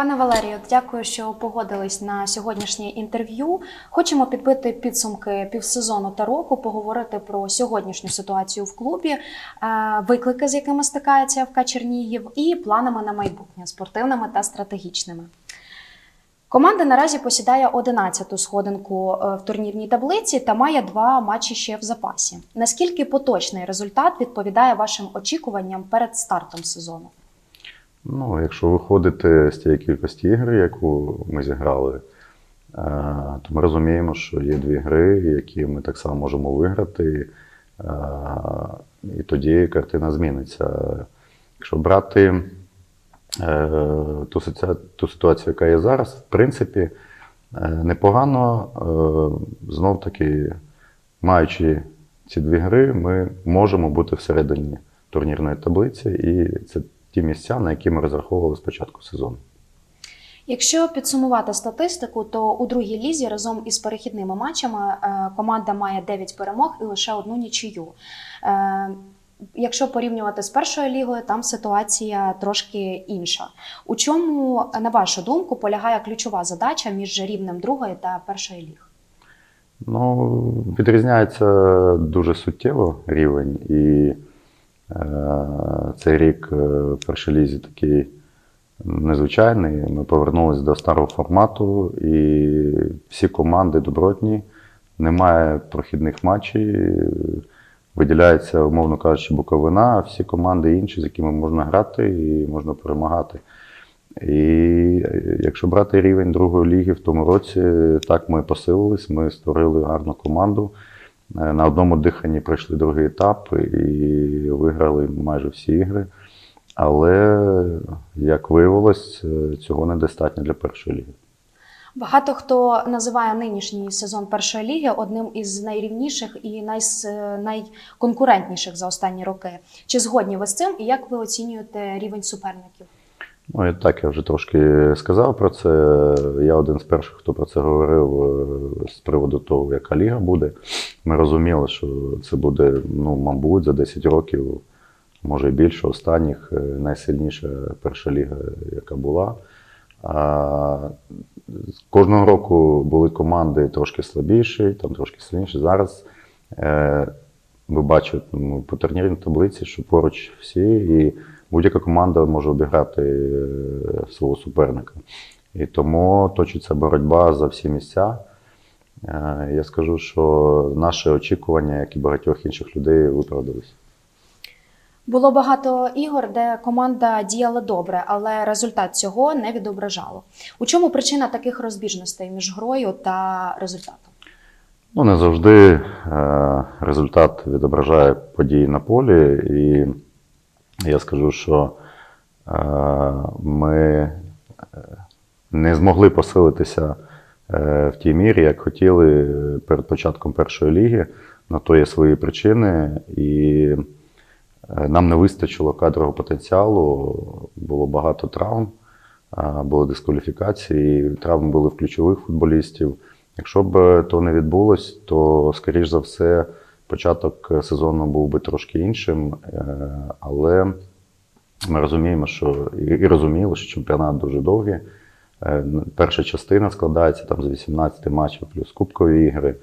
Пане Валерію, дякую, що погодились на сьогоднішнє інтерв'ю. Хочемо підбити підсумки півсезону та року, поговорити про сьогоднішню ситуацію в клубі, е, виклики, з якими стикається ФК Чернігів, і планами на майбутнє спортивними та стратегічними. Команда наразі посідає 11-ту сходинку е, в турнірній таблиці та має два матчі ще в запасі. Наскільки поточний результат відповідає вашим очікуванням перед стартом сезону? Ну, якщо виходити з тієї кількості ігор, яку ми зіграли, е, то ми розуміємо, що є дві гри, які ми так само можемо виграти, е, і тоді картина зміниться. Якщо брати е, ту, ту ситуацію, яка є зараз, в принципі, непогано. Знов таки, маючи ці дві гри, ми можемо бути всередині турнірної таблиці, і це ті місця, на які ми розраховували з початку сезону. Якщо підсумувати статистику, то у другій лізі разом із перехідними матчами е, команда має 9 перемог і лише одну нічию. Е, Якщо порівнювати з першою лігою, там ситуація трошки інша. У чому, на вашу думку, полягає ключова задача між рівнем другої та першої ліги? Ну, відрізняється дуже суттєво рівень, і цей рік е, в першій лізі такий незвичайний. Ми повернулися до старого формату, і всі команди добротні, немає прохідних матчів. Виділяється, умовно кажучи, Буковина, а всі команди інші, з якими можна грати і можна перемагати. І якщо брати рівень другої ліги в тому році, так ми посилились, ми створили гарну команду. Е, На одному диханні пройшли другий етап і виграли майже всі ігри. Але, як виявилось, е, цього недостатньо для першої ліги. Багато хто називає нинішній сезон першої ліги одним із найрівніших і найс- найконкурентніших за останні роки. Чи згодні ви з цим і як ви оцінюєте рівень суперників? Ну, і так, я вже трошки сказав про це. Я один з перших, хто про це говорив е, з приводу того, яка ліга буде. Ми розуміли, що це буде, ну, мабуть, за 10 років, може і більше, останніх, е, найсильніша перша ліга, яка була. А, кожного року були команди трошки слабіші, там трошки сильніші. Зараз е, ви бачите ну, по турнірній таблиці, що поруч всі, і будь-яка команда може обіграти е, свого суперника. І тому точиться боротьба за всі місця. Е, Я скажу, що наші очікування, як і багатьох інших людей, виправдалися. Було багато ігор, де команда діяла добре, але результат цього не відображало. У чому причина таких розбіжностей між грою та результатом? Ну, не завжди е, результат відображає події на полі, і я скажу, що е, ми е, не змогли посилитися е, в тій мірі, як хотіли перед початком першої ліги. На то є свої причини, і нам не вистачило кадрового потенціалу, було багато травм, були дискваліфікації, травми були в ключових футболістів. Якщо б то не відбулось, то, скоріш за все, початок сезону був би трошки іншим. Е, Але ми розуміємо, що і розуміли, що чемпіонат дуже довгий. Е, Перша частина складається там з 18 матчів плюс кубкові ігри.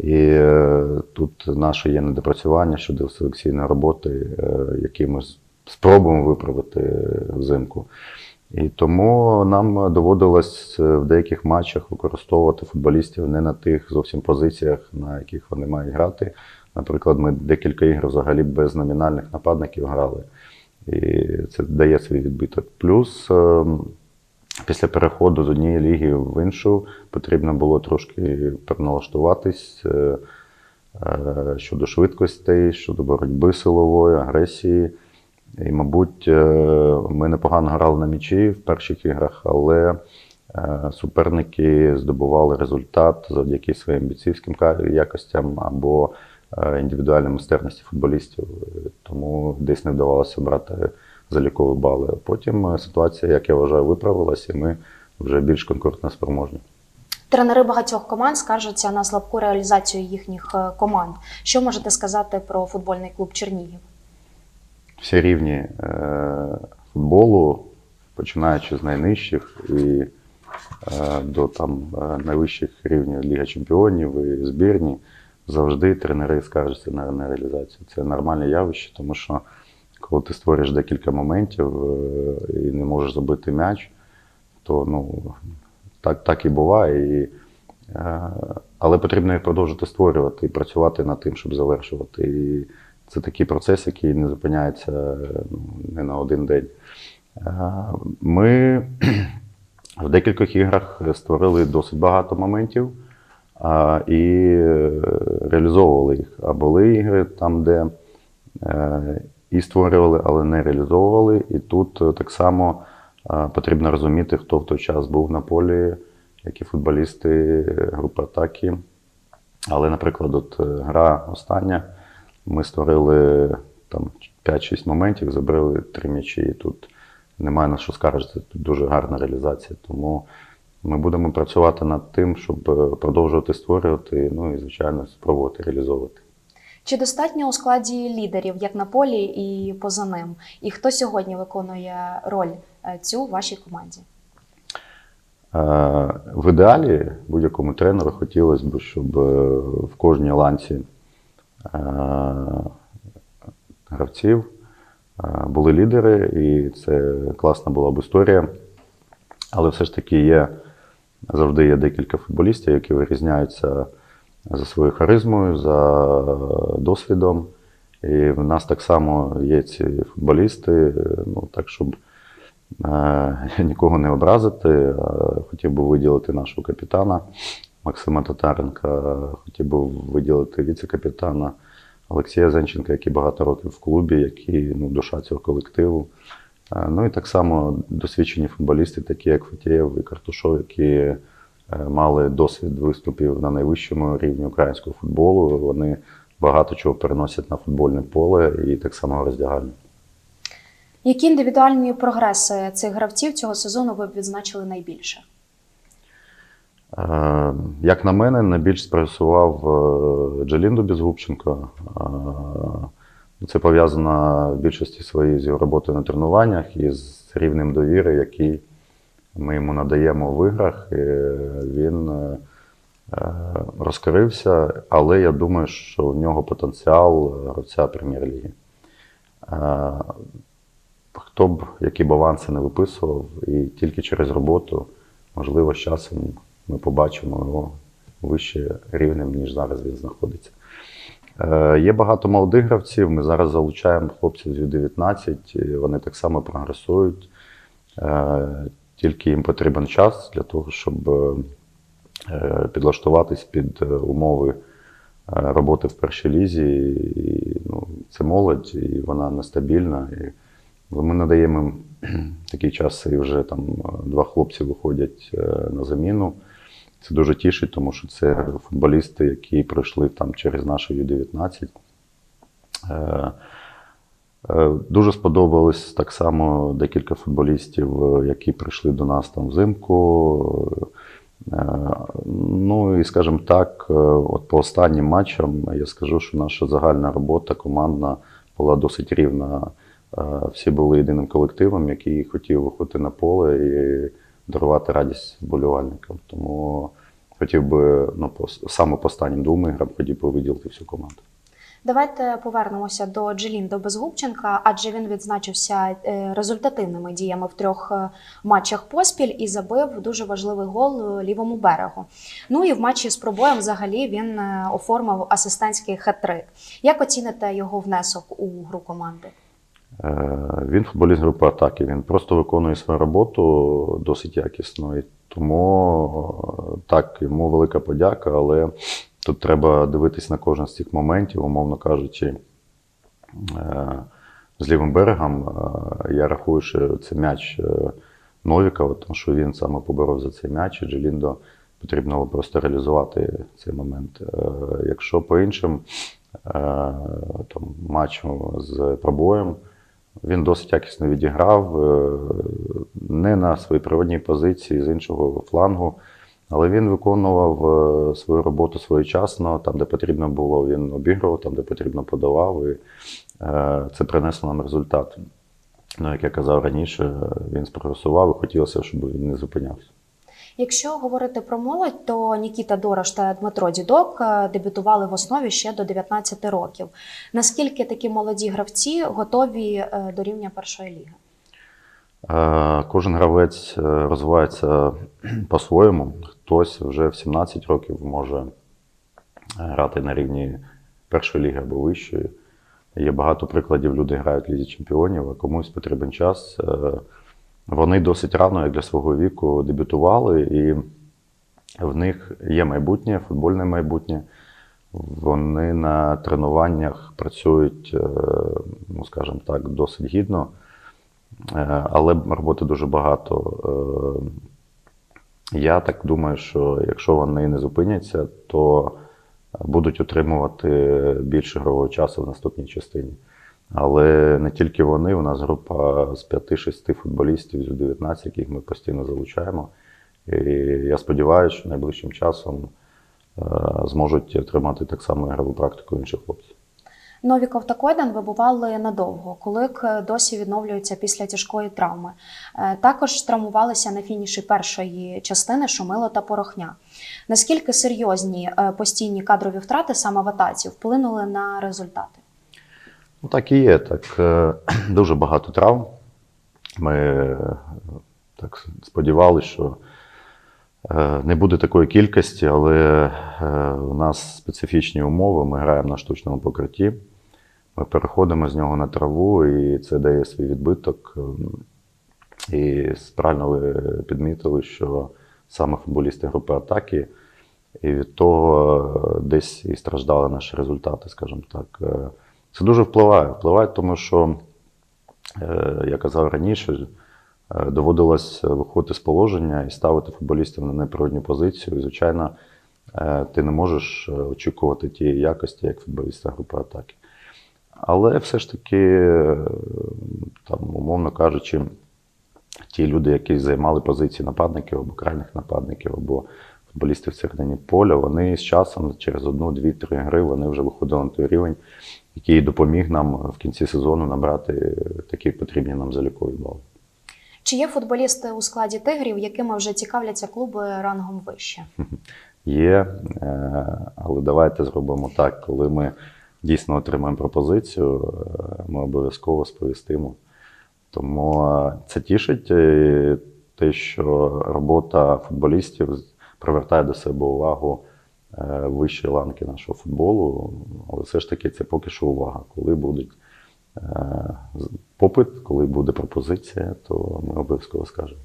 І е, тут наше є недопрацювання щодо селекційної роботи, які ми спробуємо виправити взимку. І тому нам доводилось е, в деяких матчах використовувати футболістів не на тих зовсім позиціях, на яких вони мають грати. Наприклад, ми декілька ігор взагалі без номінальних нападників грали. І це дає свій відбиток. Плюс ем, після переходу з однієї ліги в іншу потрібно було трошки переналаштуватись е, е, щодо швидкостей, щодо боротьби силової, агресії. І, мабуть, е, ми непогано грали на м'ячі в перших іграх, але е, суперники здобували результат завдяки своїм бійцівським якостям або е, індивідуальній майстерності футболістів. Тому десь не вдавалося брати залікові бали. Потім ситуація, як я вважаю, виправилася, і ми вже більш конкурентно спроможні. Тренери багатьох команд скаржаться на слабку реалізацію їхніх команд. Що можете сказати про футбольний клуб Чернігів? Всі рівні е, футболу, починаючи з найнижчих і е, до там е, найвищих рівнів Ліга Чемпіонів і збірні, завжди тренери скаржаться на, на реалізацію. Це нормальне явище, тому що коли ти створюєш декілька моментів е, і не можеш забити м'яч, то ну, так, так і буває. І, е, але потрібно продовжити створювати і працювати над тим, щоб завершувати. І це такий процес, який не зупиняється ну, не на один день. Е, Ми в декількох іграх створили досить багато моментів і е, реалізовували їх. А були ігри там, де е, і створювали, але не реалізовували. І тут так само потрібно розуміти, хто в той час був на полі, які футболісти групи атаки. Але, наприклад, от гра остання, ми створили там 5-6 моментів, забрали 3 м'ячі. І тут немає на що скаржити. Тут дуже гарна реалізація. Тому ми будемо працювати над тим, щоб е, продовжувати створювати, ну і, звичайно, спробувати реалізовувати. Чи достатньо у складі лідерів, як на полі і поза ним? І хто сьогодні виконує роль е, цю в вашій команді? Е, В ідеалі будь-якому тренеру хотілося б, щоб в кожній ланці гравців е, були лідери, і це класна була б історія. Але все ж таки є завжди є декілька футболістів, які вирізняються за своєю харизмою, за досвідом. І в нас так само є ці футболісти, е, ну так, щоб Е, Нікого не образити. е, Хотів би виділити нашого капітана Максима Татаренка, хотів би виділити віце-капітана Олексія Зенченка, який багато років в клубі, який ну, душа цього колективу. Е, Ну і так само досвідчені футболісти, такі як Фатєєв і Картушов, які е, мали досвід виступів на найвищому рівні українського футболу. Вони багато чого переносять на футбольне поле і так само роздягальне. Які індивідуальні прогреси цих гравців цього сезону ви б відзначили найбільше? Е, Як на мене, найбільш спресував е, Джалінду Безгубченко. Е, Це пов'язано в більшості своїй з його роботою на тренуваннях і з рівнем довіри, який ми йому надаємо в іграх. І Він розкрився, але я думаю, що в нього потенціал гравця прем'єр-ліги. Хто б які б аванси не виписував, і тільки через роботу, можливо, з часом ми побачимо його вище рівнем, ніж зараз він знаходиться. Е, є багато молодих гравців. Ми зараз залучаємо хлопців з U19, вони так само прогресують. Е, тільки їм потрібен час для того, щоб е, підлаштуватись під е, умови е, роботи в першій лізі. І, ну, це молодь, і вона нестабільна. І ми надаємо їм такий час, і вже там е, два хлопці виходять на заміну. Це дуже тішить, тому що це футболісти, які пройшли там через нашу Ю-19. Е, е, Дуже сподобалось так само декілька футболістів, е, які прийшли до нас там взимку. Ну і скажімо так, от по останнім матчам я скажу, що наша загальна робота командна була досить рівна. Всі були єдиним колективом, який хотів виходити на поле і дарувати радість вболівальникам. Тому хотів би ну, саме по останнім двом іграм хотів би виділити всю команду. Давайте повернемося до Джелінда Безгубченка, адже він відзначився е, результативними діями в трьох е, матчах поспіль і забив дуже важливий гол лівому берегу. Ну і в матчі з пробоєм взагалі він е, оформив асистентський хет-трик. Як оціните його внесок у гру команди? Е, Він футболіст групи атаки. Він просто виконує свою роботу досить якісно. І тому е, так, йому велика подяка, але тут треба дивитись на кожен з цих моментів, умовно кажучи. е, З лівим берегом я рахую, що це м'яч Новікова, тому що він саме поборов за цей м'яч, і Джеліндо потрібно було просто реалізувати цей момент. Якщо по іншим там, матчам з пробоєм, він досить якісно відіграв, е, не на своїй природній позиції з іншого флангу, але він виконував е, свою роботу своєчасно, там, де потрібно було, він обігрував, там, де потрібно подавав, і е, це принесло нам результат. Ну, як я казав раніше, він спрогресував і хотілося, щоб він не зупинявся. Якщо говорити про молодь, то Нікіта Дорош та Дмитро Дідок е, дебютували в основі ще до 19 років. Наскільки такі молоді гравці готові е, до рівня першої ліги? Е, Кожен гравець розвивається по-своєму. Хтось вже в 17 років може грати на рівні першої ліги або вищої. Є багато прикладів, люди грають в лізі чемпіонів, а комусь потрібен час. Вони досить рано, як для свого віку, дебютували, і в них є майбутнє, футбольне майбутнє. Вони на тренуваннях працюють, е, ну скажімо так, досить гідно. Е, але роботи дуже багато. Е, Я так думаю, що якщо вони не зупиняться, то будуть отримувати більше ігрового часу в наступній частині. Але не тільки вони, у нас група з 5-6 футболістів з 19, яких ми постійно залучаємо. І я сподіваюся, що найближчим часом е, зможуть отримати так само ігрову практику інших хлопців. Новіков та Койдан вибували надовго, Кулик е, досі відновлюється після тяжкої травми. Е, Також травмувалися на фініші першої частини Шумило та Порохня. Наскільки серйозні е, постійні кадрові втрати саме в атаці вплинули на результати? Ну, так і є. Так, е, дуже багато травм. Ми е, так сподівалися, що е, не буде такої кількості, але у нас специфічні умови. Ми граємо на штучному покритті. Ми переходимо з нього на траву, і це дає свій відбиток. І правильно ви підмітили, що саме футболісти групи атаки, і від того десь і страждали наші результати, скажімо так. Це дуже впливає. Впливає, тому що, е, я казав раніше, е, доводилось виходити з положення і ставити футболістів на неприродню позицію. І, звичайно, е, ти не можеш очікувати тієї якості, як футболіста групи атаки. Але все ж таки, там, умовно кажучи, ті люди, які займали позиції нападників або крайніх нападників, або футболістів в середині поля, вони з часом, через одну, дві, три гри, вони вже виходили на той рівень, який допоміг нам в кінці сезону набрати такі потрібні нам залікові бали. Чи є футболісти у складі тигрів, якими вже цікавляться клуби рангом вище? Є, е, але давайте зробимо так, коли ми дійсно отримаємо пропозицію, е, ми обов'язково сповістимо. Тому е, це тішить те, що робота футболістів привертає до себе увагу е, вищої ланки нашого футболу. Але все ж таки це поки що увага. Коли буде попит, коли буде пропозиція, то ми обов'язково скажемо.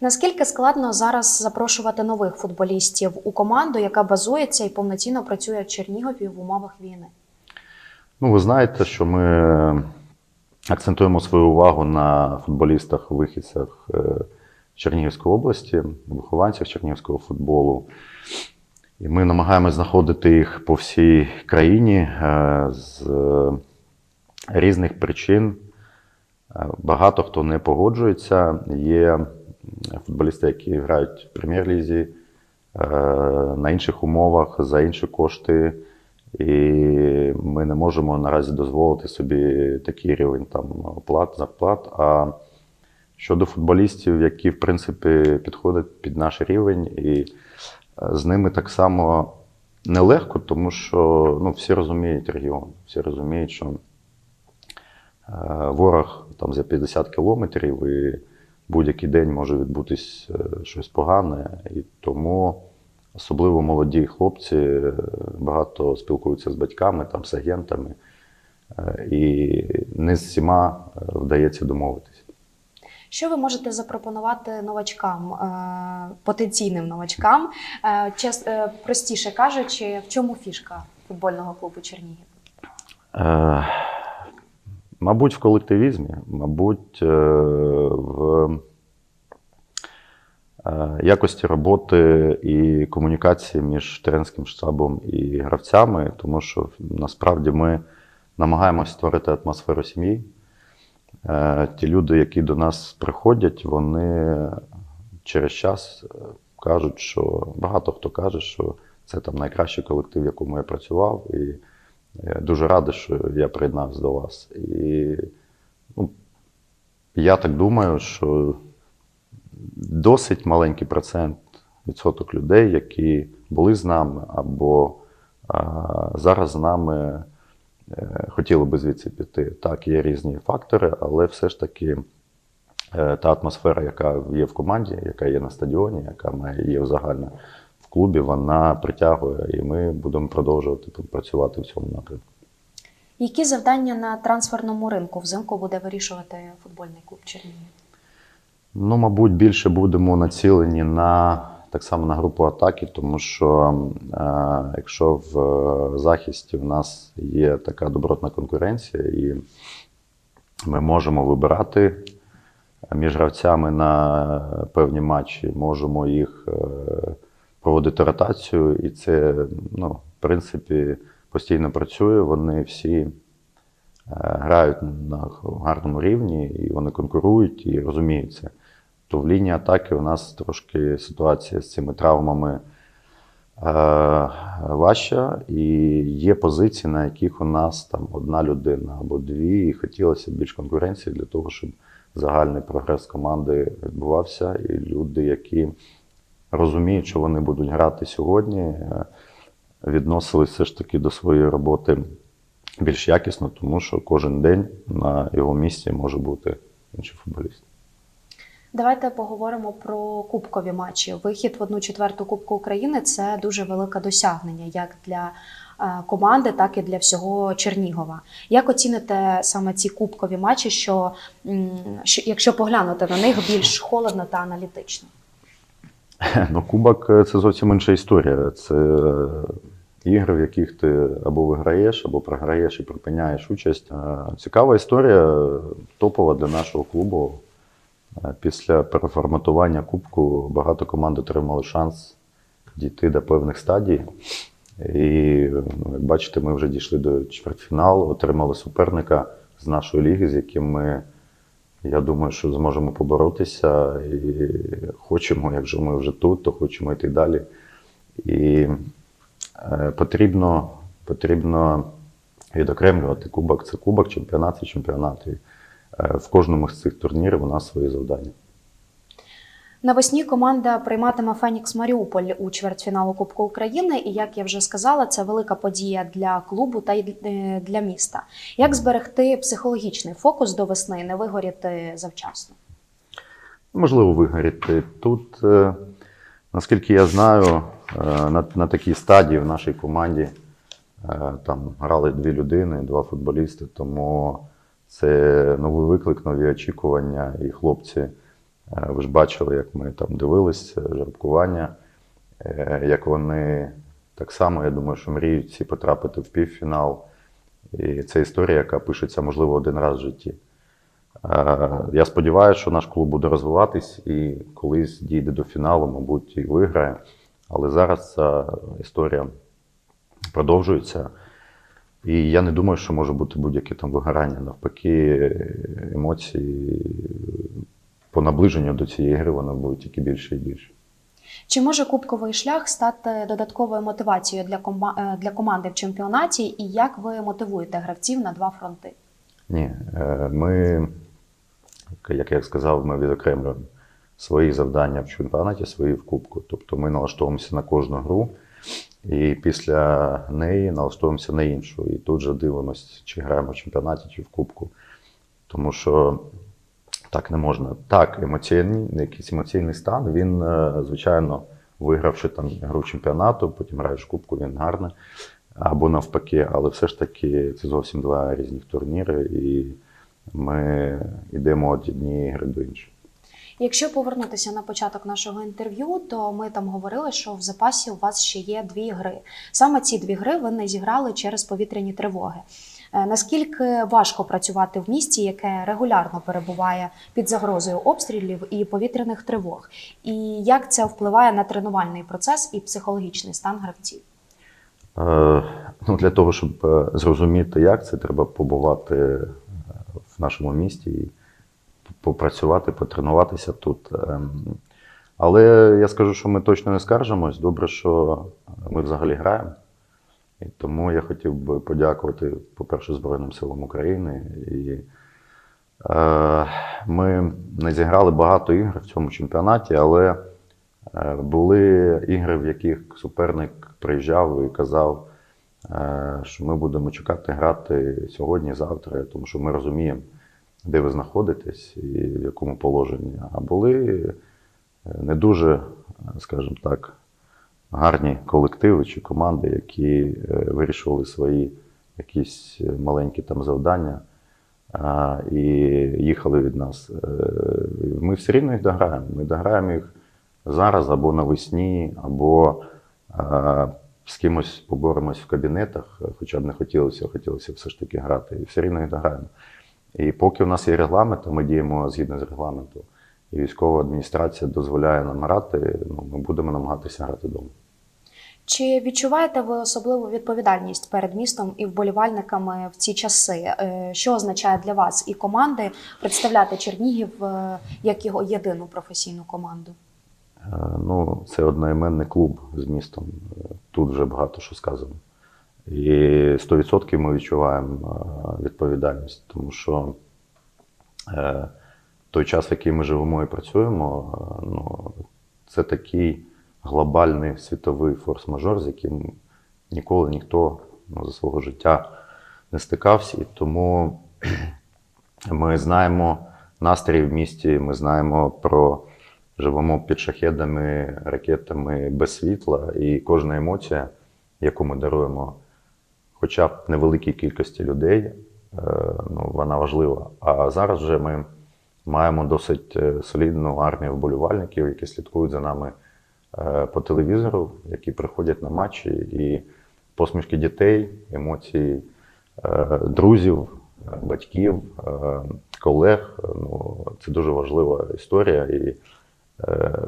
Наскільки складно зараз запрошувати нових футболістів у команду, яка базується і повноцінно працює в Чернігові в умовах війни? Ну, ви знаєте, що ми акцентуємо свою увагу на футболістах-вихідцях е, Чернігівської області, вихованцях чернігівського футболу. І ми намагаємося знаходити їх по всій країні е, з різних причин. Е, Багато хто не погоджується. Є футболісти, які грають в прем'єр-лізі е, на інших умовах, за інші кошти. І ми не можемо наразі дозволити собі такий рівень там оплат, зарплат. А щодо футболістів, які в принципі підходять під наш рівень, і е, з ними так само нелегко, тому що ну, всі розуміють регіон, всі розуміють, що е, ворог там за 50 кілометрів і будь-який день може відбутись е, щось погане. І тому особливо молоді хлопці багато спілкуються з батьками, там, з агентами, і не з всіма вдається домовитися. Що ви можете запропонувати новачкам, е, потенційним новачкам? Е, е, Простіше кажучи, в чому фішка футбольного клубу Чернігів? Мабуть, в колективізмі, мабуть, в якості роботи і комунікації між тренерським штабом і гравцями, тому що насправді ми намагаємося створити атмосферу сім'ї. Е, Ті люди, які до нас приходять, вони через час е, кажуть, що багато хто каже, що це там найкращий колектив, в якому я працював. І я дуже радий, що я приєднався до вас. І ну, Я так думаю, що досить маленький процент відсоток людей, які були з нами або а, зараз з нами е, хотіли би звідси піти. Так, є різні фактори, але все ж таки е, та атмосфера, яка є в команді, яка є на стадіоні, яка має є загально в клубі, вона притягує, і ми будемо продовжувати працювати в цьому напрямку. Які завдання на трансферному ринку взимку буде вирішувати футбольний клуб Чернігів? Ну, мабуть, більше будемо націлені на так само на групу атаки, тому що е, якщо в е, захисті в нас є така добротна конкуренція, і ми можемо вибирати між гравцями на певні матчі, можемо їх е, проводити ротацію, і це, ну, в принципі, постійно працює. Вони всі е, грають на гарному рівні, і вони конкурують і розуміють це. То в лінії атаки у нас трошки ситуація з цими травмами е, важча, і є позиції, на яких у нас там одна людина або дві, і хотілося більш конкуренції для того, щоб загальний прогрес команди відбувався, і люди, які розуміють, що вони будуть грати сьогодні, е, відносились все ж таки до своєї роботи більш якісно, тому що кожен день на його місці може бути інший футболіст. Давайте поговоримо про кубкові матчі. Вихід в одну четверту Кубку України це дуже велике досягнення як для е, команди, так і для всього Чернігова. Як оціните саме ці кубкові матчі, що, що якщо поглянути на них більш холодно та аналітично? Ну, кубок це зовсім інша історія. Це ігри, в яких ти або виграєш, або програєш і припиняєш участь. Е, Цікава історія, топова для нашого клубу. Після переформатування кубку багато команд отримали шанс дійти до певних стадій. І, як бачите, ми вже дійшли до чвертьфіналу, отримали суперника з нашої ліги, з яким ми, я думаю, що зможемо поборотися. І хочемо, якщо ми вже тут, то хочемо йти далі. І е, потрібно, потрібно відокремлювати кубок. Це кубок, чемпіонат це чемпіонат. І, в кожному з цих турнірів у нас свої завдання. Навесні команда прийматиме Фенікс Маріуполь у чвертьфіналу Кубку України. І як я вже сказала, це велика подія для клубу та й е, для міста. Як зберегти психологічний фокус до весни, і не вигоріти завчасно? Можливо, вигоріти. Тут, е, наскільки я знаю, е, на, на такій стадії в нашій команді е, там грали дві людини, два футболісти, тому це новий виклик, нові очікування. І хлопці, е, ви ж бачили, як ми там дивились, е, жеребкування, е, як вони так само, я думаю, що мріють всі потрапити в півфінал. І це історія, яка пишеться, можливо, один раз в житті. Я сподіваюся, що наш клуб буде розвиватись і колись дійде до фіналу, мабуть, і виграє. Але зараз ця історія продовжується. І я не думаю, що може бути будь-яке там вигорання. Навпаки, емоції по наближенню до цієї гри вони будуть тільки більше і більше. Чи може кубковий шлях стати додатковою мотивацією для, кома- е, для команди в чемпіонаті? І як ви мотивуєте гравців на два фронти? Ні, е, ми, як я сказав, ми відокремлюємо свої завдання в чемпіонаті, свої в кубку. Тобто ми налаштовуємося на кожну гру, і після неї налаштовуємося на іншу. І тут же дивимося, чи граємо в чемпіонаті, чи в кубку. Тому що так не можна. Так, емоційний, якийсь емоційний стан, він, е, звичайно, вигравши там гру чемпіонату, потім граєш в кубку, він гарний. Або навпаки, але все ж таки це зовсім два різних турніри, і ми йдемо від однієї гри до іншої. Якщо повернутися на початок нашого інтерв'ю, то ми там говорили, що в запасі у вас ще є дві гри. Саме ці дві гри ви не зіграли через повітряні тривоги. Е, Наскільки важко працювати в місті, яке регулярно перебуває під загрозою обстрілів і повітряних тривог? І як це впливає на тренувальний процес і психологічний стан гравців? Е, ну, для того, щоб е, зрозуміти, як це, треба побувати е, в нашому місті попрацювати, потренуватися тут. Ем, Але я скажу, що ми точно не скаржимось. Добре, що ми взагалі граємо. І тому я хотів би подякувати, по-перше, Збройним силам України і Е, Ми не зіграли багато ігор в цьому чемпіонаті, але е, були ігри, в яких суперник приїжджав і казав, е, що ми будемо чекати грати сьогодні, завтра, тому що ми розуміємо, де ви знаходитесь і в якому положенні. А були е, не дуже, е, скажімо так, гарні колективи чи команди, які е, вирішували свої якісь маленькі там завдання і їхали від нас. Ми все рівно їх дограємо. Ми дограємо їх зараз або навесні, або з кимось поборемось в кабінетах, хоча б не хотілося, хотілося все ж таки грати. І все рівно їх дограємо. І поки у нас є регламент, ми діємо згідно з регламентом, і військова адміністрація дозволяє нам грати, ну, ми будемо намагатися грати вдома. Чи відчуваєте ви особливу відповідальність перед містом і вболівальниками в ці часи? Е, Що означає для вас і команди представляти Чернігів е, як його єдину професійну команду? Е, Ну, це одноіменний клуб з містом. Тут вже багато що сказано. І 100% ми відчуваємо е, відповідальність, тому що е, той час, в який ми живемо і працюємо, е, ну, це такий глобальний світовий форс-мажор, з яким ніколи ніхто ну, за свого життя не стикався. І тому ми знаємо настрій в місті, ми знаємо про живемо під шахедами, ракетами без світла, і кожна емоція, яку ми даруємо, хоча б невеликій кількості людей, е, ну, вона важлива. А зараз вже ми маємо досить е, солідну армію вболівальників, які слідкують за нами е, по телевізору, які приходять на матчі, і посмішки дітей, емоції друзів, батьків, колег. Ну, це дуже важлива історія. І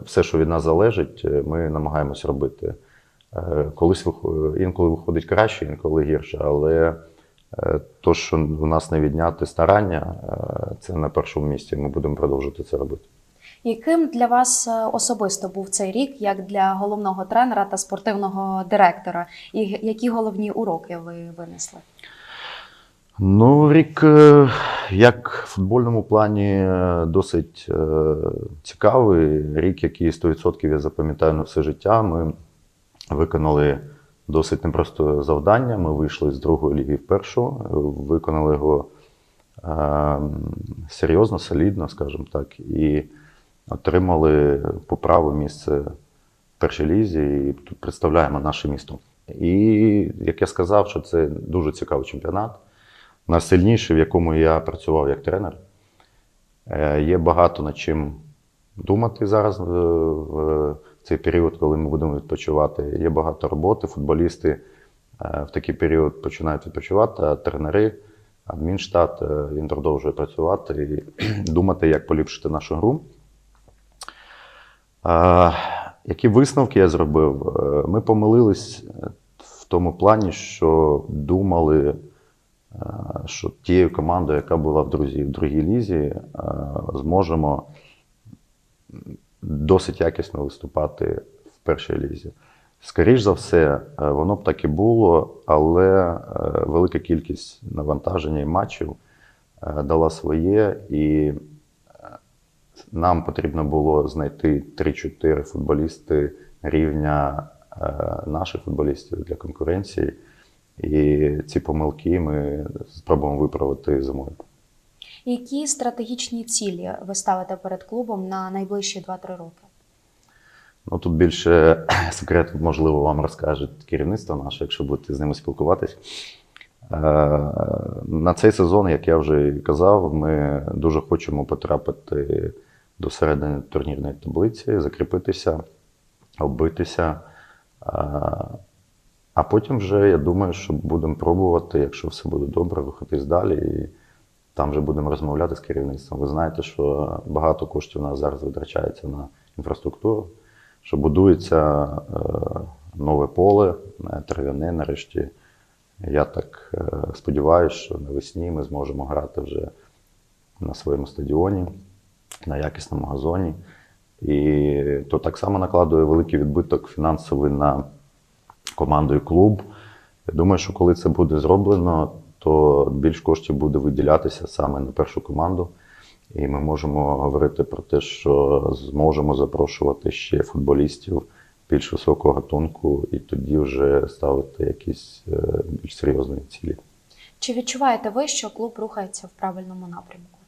все, що від нас залежить, ми намагаємось робити. Е, Колись інколи виходить краще, інколи гірше, але е, то, що у нас не відняти старання, е, це на першому місці. Ми будемо продовжувати це робити. Яким для вас особисто був цей рік, як для головного тренера та спортивного директора? І які головні уроки ви винесли? Ну, рік, як в футбольному плані, досить цікавий. Рік, який 100% я запам'ятаю на все життя. Ми виконали досить непросте завдання. Ми вийшли з другої ліги в першу, е, виконали його е, серйозно, солідно, скажімо так, і отримали по праву місце в першій лізі, і тут представляємо наше місто. І як я сказав, що це дуже цікавий чемпіонат найсильніший, в якому я працював як тренер. Е, Є багато над чим думати зараз е, в цей період, коли ми будемо відпочивати. Є багато роботи. Футболісти е, в такий період починають відпочивати, а тренери, адмінштат е, він продовжує працювати і думати, як поліпшити нашу гру. Е, Які висновки я зробив? Ми помилились в тому плані, що думали, що тією командою, яка була в друзі, в другій лізі, зможемо досить якісно виступати в першій лізі. Скоріш за все, е, воно б так і було, але е, велика кількість навантаження і матчів е, дала своє, і нам потрібно було знайти 3-4 футболісти рівня наших футболістів для конкуренції. І ці помилки ми спробуємо виправити зимою. Які стратегічні цілі ви ставите перед клубом на найближчі 2-3 роки? Ну тут більше секрет, можливо, вам розкаже керівництво наше, якщо будете з ними спілкуватись. Е, На цей сезон, як я вже казав, ми дуже хочемо потрапити до середини турнірної таблиці, закріпитися, оббитися. Е, А потім вже, я думаю, що будемо пробувати, якщо все буде добре, рухатись далі. Там вже будемо розмовляти з керівництвом. Ви знаєте, що багато коштів у нас зараз витрачається на інфраструктуру, що будується е, нове поле, е, трав'яне нарешті. Я так е, сподіваюся, що навесні ми зможемо грати вже на своєму стадіоні, на якісному газоні. І то так само накладує великий відбиток фінансовий на команду і клуб. Я думаю, що коли це буде зроблено, то більш коштів буде виділятися саме на першу команду. І ми можемо говорити про те, що зможемо запрошувати ще футболістів більш високого гатунку, і тоді вже ставити якісь е, більш серйозні цілі. Чи відчуваєте ви, що клуб рухається в правильному напрямку?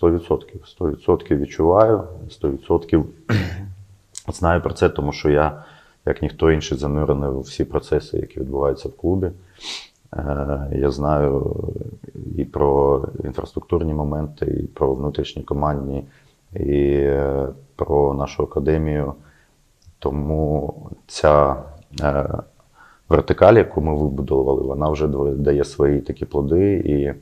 100%. 100% відчуваю, 100% знаю про це, тому що я, як ніхто інший, занурений у всі процеси, які відбуваються в клубі. Е, Я знаю і про інфраструктурні моменти, і про внутрішні командні, і е, про нашу академію. Тому ця е, вертикаль, яку ми вибудовували, вона вже дає свої такі плоди. І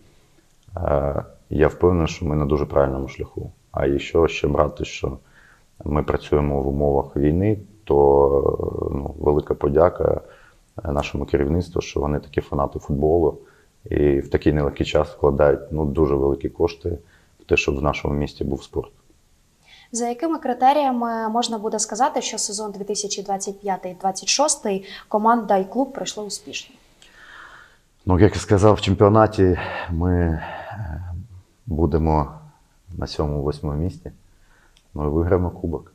Я впевнений, що ми на дуже правильному шляху. А якщо ще брати, що ми працюємо в умовах війни, то ну, велика подяка нашому керівництву, що вони такі фанати футболу і в такий нелегкий час вкладають ну, дуже великі кошти в те, щоб в нашому місті був спорт. За якими критеріями можна буде сказати, що сезон 2025-2026 команда і клуб пройшли успішно? Ну, як я сказав, в чемпіонаті ми е, будемо на сьомому-восьмому місці. Ну і виграємо кубок.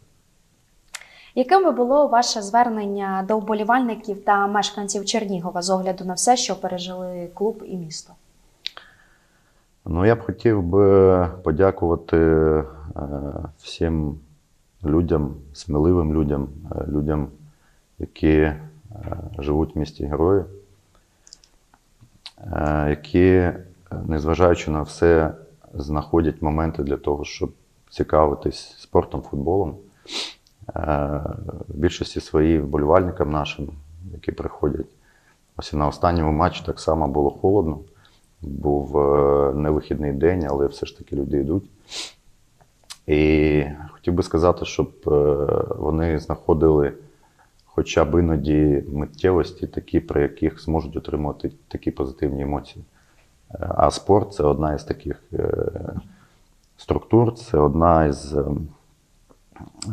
Яким би було ваше звернення до вболівальників та мешканців Чернігова з огляду на все, що пережили клуб і місто? Ну, я б хотів би подякувати е, всім людям, сміливим людям, е, людям, які е, живуть в місті герої, які, незважаючи на все, знаходять моменти для того, щоб цікавитись спортом, футболом. Е, В більшості своїй вболівальникам нашим, які приходять. Ось на останньому матчі так само було холодно. Був е, невихідний день, але все ж таки люди йдуть. І хотів би сказати, щоб е, вони знаходили хоча б іноді миттєвості, такі, при яких зможуть отримувати такі позитивні емоції. Е, А спорт це одна із таких е, структур, це одна із.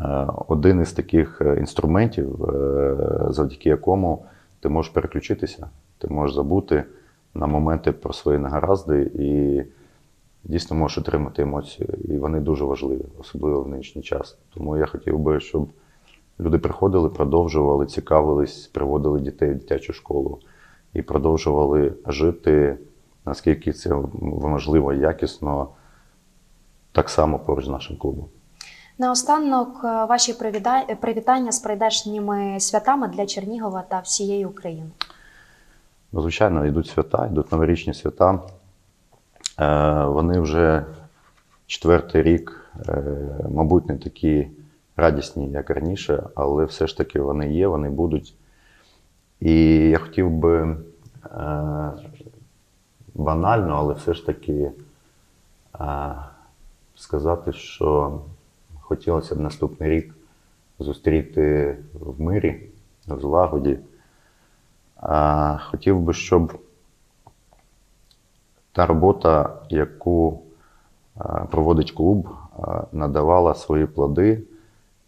Е, Один із таких е, інструментів, е, завдяки якому ти можеш переключитися, ти можеш забути на моменти про свої негаразди і дійсно можеш отримати емоції. І вони дуже важливі, особливо в нинішній час. Тому я хотів би, щоб люди приходили, продовжували, цікавились, приводили дітей в дитячу школу і продовжували жити, наскільки це можливо, якісно, так само поруч з нашим клубом. Наостанок е, ваші привітання з прийдешніми святами для Чернігова та всієї України. Ну, звичайно, йдуть свята, йдуть новорічні свята. Е, вони вже четвертий рік, е, мабуть, не такі радісні, як раніше, але все ж таки вони є, вони будуть. І я хотів би банально, але все ж таки сказати, що хотілося б наступний рік зустріти в мирі, в злагоді. А, Хотів би, щоб та робота, яку проводить клуб, надавала свої плоди,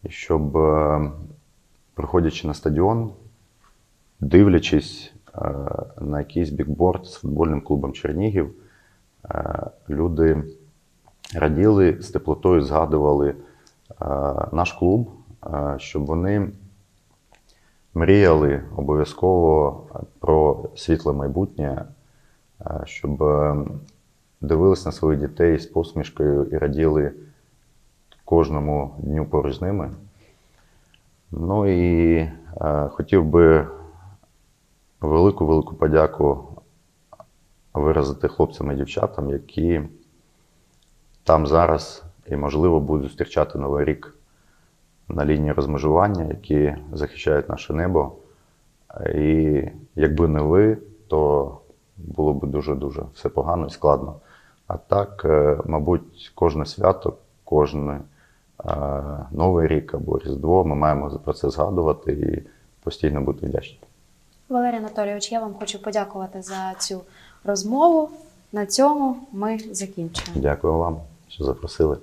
щоб, приходячи на стадіон, дивлячись на якийсь бікборд з футбольним клубом Чернігів, люди раділи з теплотою, згадували наш клуб, е, щоб вони мріяли обов'язково про світле майбутнє, е, щоб е, дивились на своїх дітей з посмішкою і раділи кожному дню поруч з ними. Ну і е, хотів би велику-велику подяку виразити хлопцям і дівчатам, які там зараз і, можливо, будуть зустрічати Новий рік на лінії розмежування, які захищають наше небо. І якби не ви, то було б дуже-дуже все погано і складно. А так, е, мабуть, кожне свято, кожен е, Новий рік або Різдво ми маємо про це згадувати і постійно бути вдячні. Валерій Анатолійович, я вам хочу подякувати за цю розмову. На цьому ми закінчуємо. Дякую вам, що запросили.